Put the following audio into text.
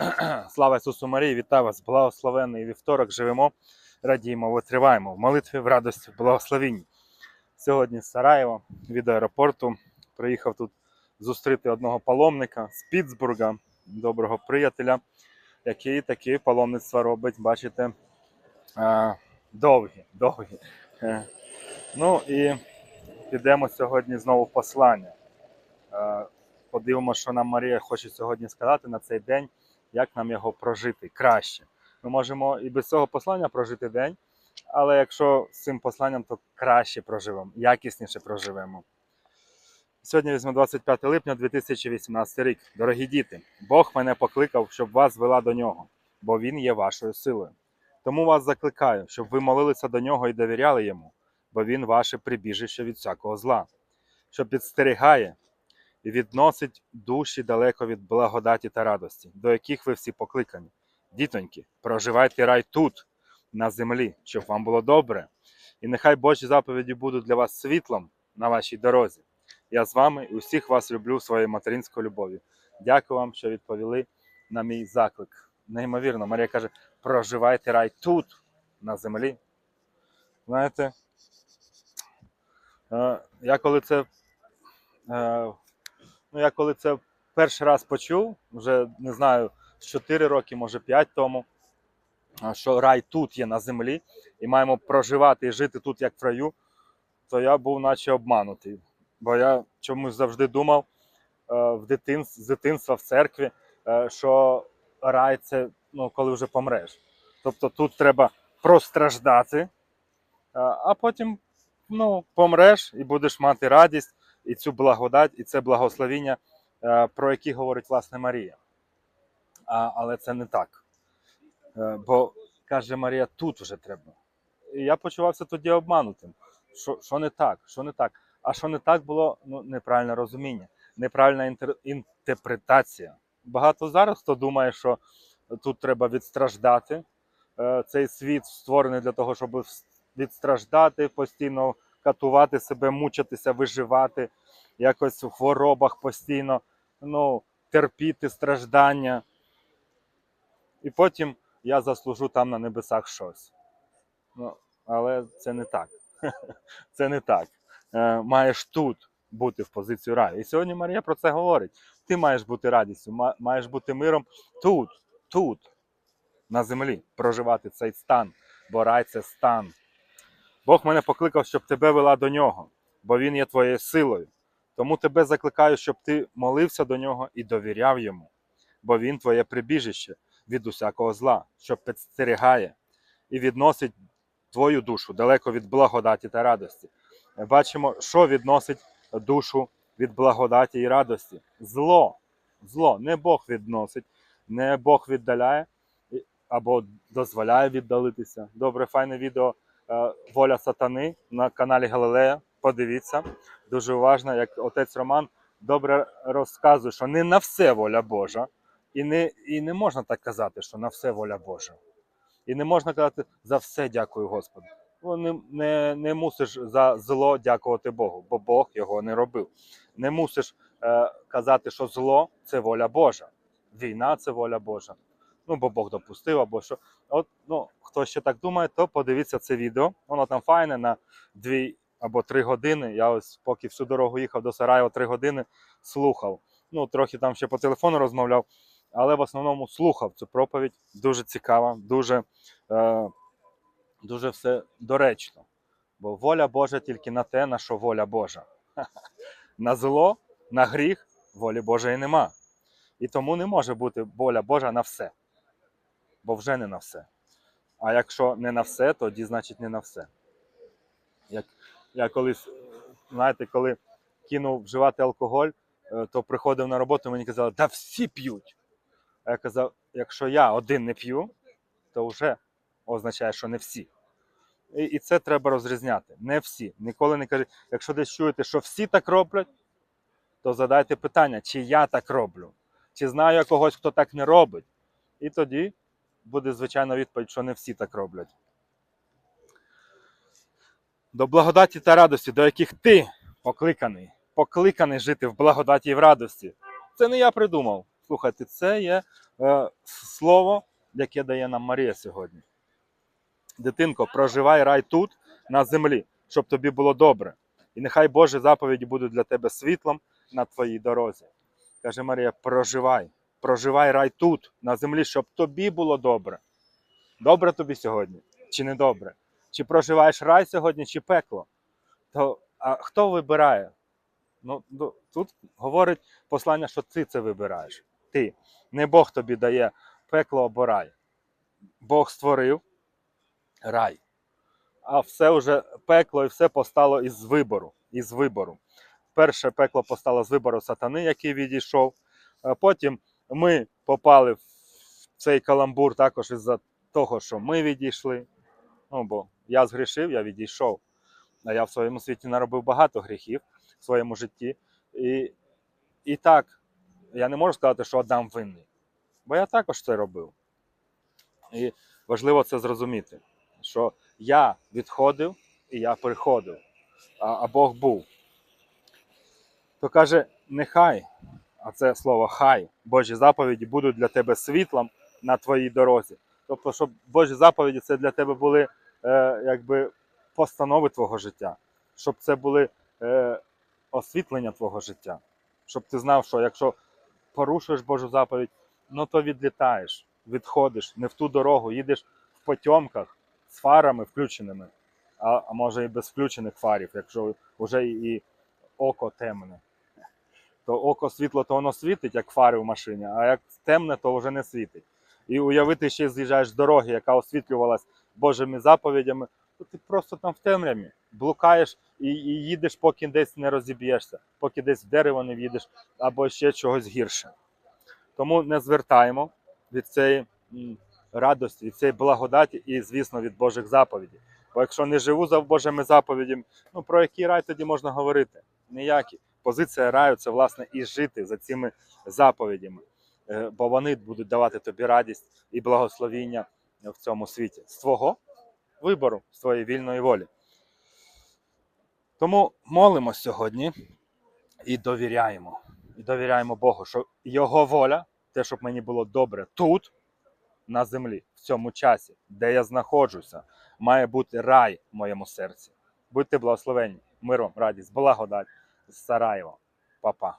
Слава Ісусу Марії, вітаю вас! Благословенний вівторок живемо, радіємо, витриваємо в молитві, в радості, в благословінні. Сьогодні з Сараєва від аеропорту приїхав тут зустріти одного паломника з Пітсбурга, доброго приятеля, який таке паломництво робить, бачите, довгі, довгі. Е, Ну і підемо сьогодні знову в послання. Е, Подивимося, що нам Марія хоче сьогодні сказати на цей день, як нам його прожити краще. Ми можемо і без цього послання прожити день, але якщо з цим посланням, то краще проживемо, якісніше проживемо. Сьогодні візьме 25 липня 2018 рік. Дорогі діти, Бог мене покликав, щоб вас вела до нього, бо Він є вашою силою. Тому вас закликаю, щоб ви молилися до нього і довіряли йому, бо він ваше прибіжище від всякого зла, що підстерігає і відносить душі далеко від благодаті та радості, до яких ви всі покликані. Дітоньки, проживайте рай тут, на землі, щоб вам було добре. І нехай Божі заповіді будуть для вас світлом на вашій дорозі. Я з вами і усіх вас люблю своєю материнською любов'ю. Дякую вам, що відповіли на мій заклик. Неймовірно, Марія каже: проживайте рай тут, на землі. Знаєте, е, я коли це. Ну, я коли це перший раз почув, вже не знаю, 4 роки, може 5 тому, що рай тут є на землі, і маємо проживати і жити тут, як в раю, то я був наче обманутий. Бо я чомусь завжди думав е, в дитинстві, з дитинства в церкві, е, що рай це ну, коли вже помреш. Тобто тут треба простраждати, е, а потім ну, помреш і будеш мати радість і цю благодать, і це благословіння, е, про які говорить власне Марія. А, але це не так. Е, Бо каже Марія, тут вже треба. І я почувався тоді обманутим. Що, що не так? Що не так? А що не так було ну, неправильне розуміння, неправильна інтер... інтерпретація. Багато зараз хто думає, що тут треба відстраждати. Е, Цей світ створений для того, щоб відстраждати постійно катувати себе, мучитися, виживати, якось в хворобах постійно, ну, терпіти страждання. І потім я заслужу там на небесах щось. Ну, але це не так. Це не так. Е, маєш тут бути в позицію раю. І сьогодні Марія про це говорить. Ти маєш бути радістю, маєш бути миром тут, тут, на землі, проживати цей стан, бо рай це стан. Бог мене покликав, щоб тебе вела до нього, бо він є твоєю силою. Тому тебе закликаю, щоб ти молився до нього і довіряв йому, бо він твоє прибіжище від усякого зла, що підстерігає і відносить твою душу далеко від благодаті та радості. Бачимо, що відносить душу від благодаті і радості. Зло. Зло. Не Бог відносить, не Бог віддаляє або дозволяє віддалитися. Добре, файне відео Воля сатани на каналі Галилея. Подивіться дуже уважно, як отець Роман добре розказує, що не на все воля Божа, і не, і не можна так казати, що на все воля Божа. І не можна казати за все дякую Господу. Ну, не, не, не мусиш за зло дякувати Богу, бо Бог його не робив. Не мусиш е, казати, що зло це воля Божа. Війна це воля Божа. Ну, бо Бог допустив, або що. От, ну, хто ще так думає, то подивіться це відео. Воно там файне на дві або три години. Я ось поки всю дорогу їхав до Сараєва три години, слухав. Ну, трохи там ще по телефону розмовляв, але в основному слухав цю проповідь. Дуже цікава, дуже, е, дуже все доречно. Бо воля Божа тільки на те, на що воля Божа. На зло, на гріх волі Божої нема. І тому не може бути воля Божа на все. Бо вже не на все. А якщо не на все, тоді значить не на все. Як я колись, знаєте, коли кинув вживати алкоголь, е, то приходив на роботу, мені казали, да всі п'ють. А я казав, якщо я один не п'ю, то вже означає, що не всі. І, і це треба розрізняти. Не всі. Ніколи не кажіть, якщо десь чуєте, що всі так роблять, то задайте питання, чи я так роблю, чи знаю я когось, хто так не робить. І тоді буде, звичайно, відповідь, що не всі так роблять. До благодаті та радості, до яких ти покликаний, покликаний жити в благодаті і в радості. Це не я придумав. Слухайте, це є е, слово, яке дає нам Марія сьогодні. Дитинко, проживай рай тут, на землі, щоб тобі було добре. І нехай Божі заповіді будуть для тебе світлом на твоїй дорозі. Каже Марія: проживай, проживай рай тут, на землі, щоб тобі було добре. Добре тобі сьогодні чи не добре? Чи проживаєш рай сьогодні, чи пекло? То а хто вибирає? Ну, ну, тут говорить послання, що ти це вибираєш. Ти. Не Бог тобі дає пекло або рай. Бог створив рай. А все вже пекло і все постало із вибору. Із вибору. Перше пекло постало з вибору сатани, який відійшов. Потім ми попали в цей каламбур також із-за того, що ми відійшли. Ну, бо я згрішив, я відійшов. А я в своєму світі наробив багато гріхів в своєму житті. І, і так, я не можу сказати, що Адам винний. Бо я також це робив. І важливо це зрозуміти, що я відходив і я приходив, а, а Бог був. То каже, нехай, а це слово хай, Божі заповіді будуть для тебе світлом на твоїй дорозі. Тобто, щоб Божі заповіді це для тебе були е, якби постанови твого життя, щоб це були е, освітлення твого життя. Щоб ти знав, що якщо порушуєш Божу заповідь, ну то відлітаєш, відходиш не в ту дорогу, їдеш в потьомках з фарами включеними, а, а може і без включених фарів, якщо вже і, око темне. То око світло, то воно світить, як фари в машині, а як темне, то вже не світить. І уявити, ще з'їжджаєш з дороги, яка освітлювалась Божими заповідями, то ти просто там в темряві блукаєш і, і їдеш, поки десь не розіб'єшся, поки десь в дерево не в'їдеш або ще чогось гірше. Тому не звертаємо від цієї радості, від цієї благодаті і, звісно, від Божих заповідей. Бо якщо не живу за Божими заповідями, ну про який рай тоді можна говорити? Ніякий. Позиція раю це власне і жити за цими заповідями, Е, бо вони будуть давати тобі радість і благословіння в цьому світі з твого вибору, з твоєї вільної волі. Тому молимо сьогодні і довіряємо. І довіряємо Богу, що Його воля, те, щоб мені було добре тут, на землі, в цьому часі, де я знаходжуся, має бути рай в моєму серці. Будьте благословені, миром, радість, благодать з Сараєва. Па-па.